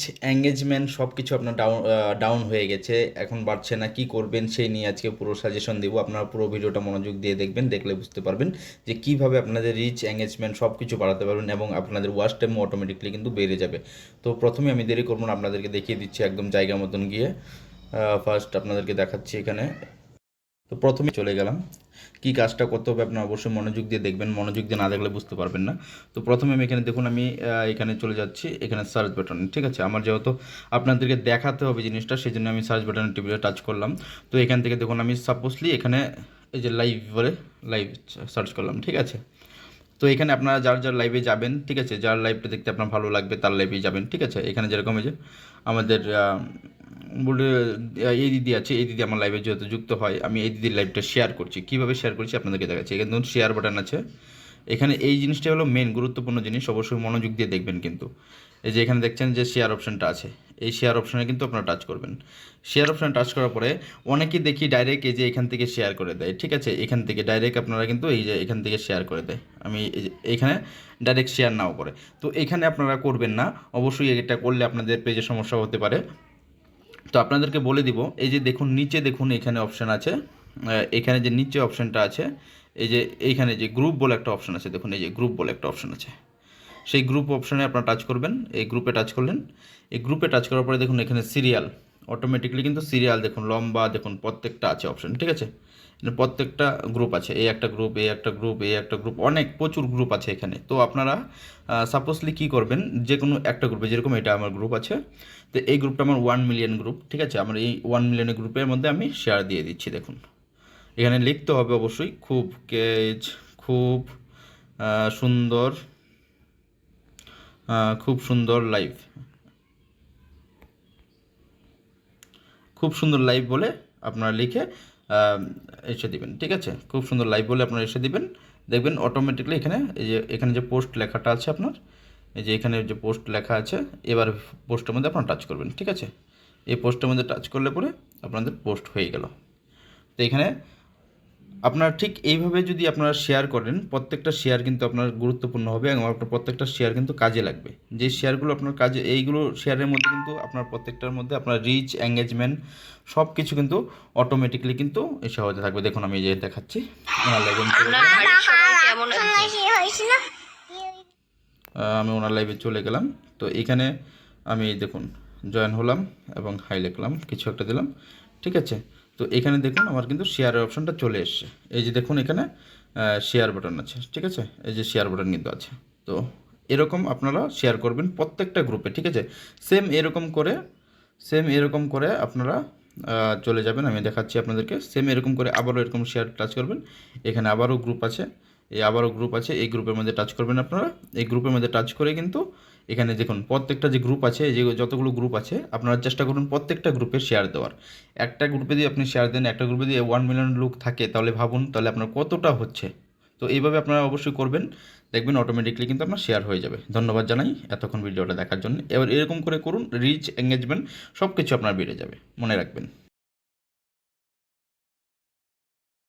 Reach engagement সব কিছু আপনার ডাউন ডাউন হয়ে গেছে। এখন বাড়ছে না, কি করবেন সেই নিয়ে আজকে পুরো সাজেশন দেবো। আপনারা পুরো ভিডিওটা মনোযোগ দিয়ে দেখবেন, দেখলে বুঝতে পারবেন যে কীভাবে আপনাদের রিচ এঙ্গেজমেন্ট সব কিছু বাড়াতে পারবেন এবং আপনাদের ওয়াচ টাইম অটোমেটিকলি কিন্তু বেড়ে যাবে। তো প্রথমে আমি দেরি করব না, আপনাদেরকে দেখিয়ে দিচ্ছি একদম জায়গা মতন গিয়ে। ফার্স্ট আপনাদেরকে দেখাচ্ছি এখানে। তো প্রথমে চলে গেলাম। কি কাজটা করতে হবে, আপনার অবশ্যই মনোযোগ দিয়ে দেখবেন, মনোযোগ দিয়ে না দেখলে বুঝতে পারবেন না। তো প্রথমে আমি এখানে, দেখুন আমি এখানে চলে যাচ্ছি, এখানে সার্চ বাটন ঠিক আছে? আমার যেহেতু আপনাদেরকে দেখাতে হবে জিনিসটা সেই জন্য আমি সার্চ বাটনের টিভিতে টাচ করলাম। তো এখান থেকে, দেখুন আমি সাপোজলি এখানে এই যে লাইভ বলে লাইভ সার্চ করলাম, ঠিক আছে? তো এখানে আপনারা যার যার লাইভে যাবেন, ঠিক আছে? যার লাইভটা দেখতে আপনার ভালো লাগবে, তার লাইভেই যাবেন, ঠিক আছে? এখানে যেরকম এই যে আমাদের বলে এই দিদি আছে, এই দিদি আমার লাইভে যেহেতু যুক্ত হয়, আমি এই দিদির লাইভটা শেয়ার করছি। কীভাবে শেয়ার করছি আপনাদেরকে দেখাচ্ছি। এখানে ধরুন শেয়ার বাটন আছে। এখানে এই জিনিসটা হলো মেন গুরুত্বপূর্ণ জিনিস, অবশ্যই মনোযোগ দিয়ে দেখবেন কিন্তু। এই যে এখানে দেখছেন যে শেয়ার অপশানটা আছে। এই শেয়ার অপশানে কিন্তু আপনারা টাচ করবেন। শেয়ার অপশনে টাচ করার পরে অনেকেই দেখি ডাইরেক্ট এই যে এখান থেকে শেয়ার করে দেয়, ঠিক আছে? এখান থেকে ডাইরেক্ট আপনারা কিন্তু এই যে এখান থেকে শেয়ার করে দেয়। আমি এখানে ডাইরেক্ট শেয়ার নাও করে। তো এখানে আপনারা করবেন না। অবশ্যই এটা করলে আপনাদের পেজে সমস্যা হতে পারে। তো আপনাদেরকে বলে দিব, এই যে দেখুন, নিচে দেখুন এখানে অপশান আছে এখানে যে নিচে অপশানটা আছে, এই যে এইখানে যে গ্রুপ বলে একটা অপশান আছে, দেখুন এই যে গ্রুপ বলে একটা অপশান আছে। সেই গ্রুপ অপশানে আপনারা টাচ করবেন, এই গ্রুপে টাচ করলেন, এই গ্রুপে টাচ করার পরে দেখুন এখানে সিরিয়াল অটোমেটিকলি কিন্তু সিরিয়াল দেখুন, লম্বা দেখুন, প্রত্যেকটা আছে অপশান ঠিক আছে? প্রত্যেকটা গ্রুপ আছে এই একটা গ্রুপ এই একটা গ্রুপ এই একটা গ্রুপ অনেক, প্রচুর গ্রুপ আছে এখানে। তো আপনারা সাপোজলি কী করবেন? যে কোনো একটা গ্রুপে যেরকম এটা আমার গ্রুপ আছে, তো এই গ্রুপটা আমার ওয়ান মিলিয়ন গ্রুপ ঠিক আছে? আমার এই ওয়ান মিলিয়ন গ্রুপের মধ্যে আমি শেয়ার দিয়ে দিচ্ছি, দেখুন। এখানে লিখতে হবে অবশ্যই, খুব কেজ, খুব সুন্দর খুব সুন্দর লাইভ খুব সুন্দর লাইভ বলে আপনারা লিখে এসে দিবেন, ঠিক আছে? খুব সুন্দর লাইভ বলে আপনারা এসে দিবেন। দেখবেন অটোমেটিকলি এখানে এই যে, এখানে যে পোস্ট লেখাটা আছে আপনার, এই যে এখানে যে পোস্ট লেখা আছে, এবার পোস্টের মধ্যে আপনারা টাচ করবেন, ঠিক আছে? এই পোস্টের মধ্যে টাচ করলে পরে আপনাদের পোস্ট হয়ে গেল। তো এখানে আপনারা ঠিক এইভাবে যদি আপনারা শেয়ার করেন প্রত্যেকটা শেয়ার কিন্তু আপনার গুরুত্বপূর্ণ হবে এবং আপনার প্রত্যেকটা শেয়ার কিন্তু কাজে লাগবে। যে শেয়ারগুলো আপনার কাজে এইগুলো শেয়ারের মধ্যে কিন্তু আপনার প্রত্যেকটার মধ্যে আপনার রিচ এঙ্গেজমেন্ট সব কিছু কিন্তু অটোমেটিকলি কিন্তু এসে হতে থাকবে। দেখুন আমি এই যে দেখাচ্ছি। আমি ওনার লাইভে চলে গেলাম। তো এখানে আমি দেখুন জয়েন হলাম এবং হাই লিখলাম কিছু একটা দিলাম। ঠিক আছে? তো এখানে দেখুন আমার কিন্তু শেয়ারের অপশনটা চলে এসছে। এই যে দেখুন এখানে শেয়ার বাটন আছে, ঠিক আছে? এই যে শেয়ার বাটন কিন্তু আছে। তো এরকম আপনারা শেয়ার করবেন প্রত্যেকটা গ্রুপে ঠিক আছে? সেম এরকম করে সেম এরকম করে আপনারা চলে যাবেন। আমি দেখাচ্ছি আপনাদেরকে। সেম এরকম করে আবারও এরকম শেয়ার টাচ করবেন। এখানে আবারও গ্রুপ আছে। এই আবারও গ্রুপ আছে। এই গ্রুপের মধ্যে টাচ করবেন আপনারা। এই গ্রুপের মধ্যে টাচ করে কিন্তু এখানে দেখুন, প্রত্যেকটা যে গ্রুপ আছে, যে যতগুলো গ্রুপ আছে, আপনারা চেষ্টা করুন প্রত্যেকটা গ্রুপে শেয়ার দেওয়ার। একটা গ্রুপে যদি আপনি শেয়ার দেন, একটা গ্রুপে যদি ওয়ান মিলিয়ন লোক থাকে, তাহলে ভাবুন, তাহলে আপনার কতটা হচ্ছে? তো এইভাবে আপনারা অবশ্যই করবেন, দেখবেন অটোমেটিকলি কিন্তু আপনার শেয়ার হয়ে যাবে। ধন্যবাদ জানাই, এতক্ষণ ভিডিওটা দেখার জন্য। এবার এরকম করে করুন রিচ এঙ্গেজমেন্ট সব কিছু আপনার বেড়ে যাবে। মনে রাখবেন।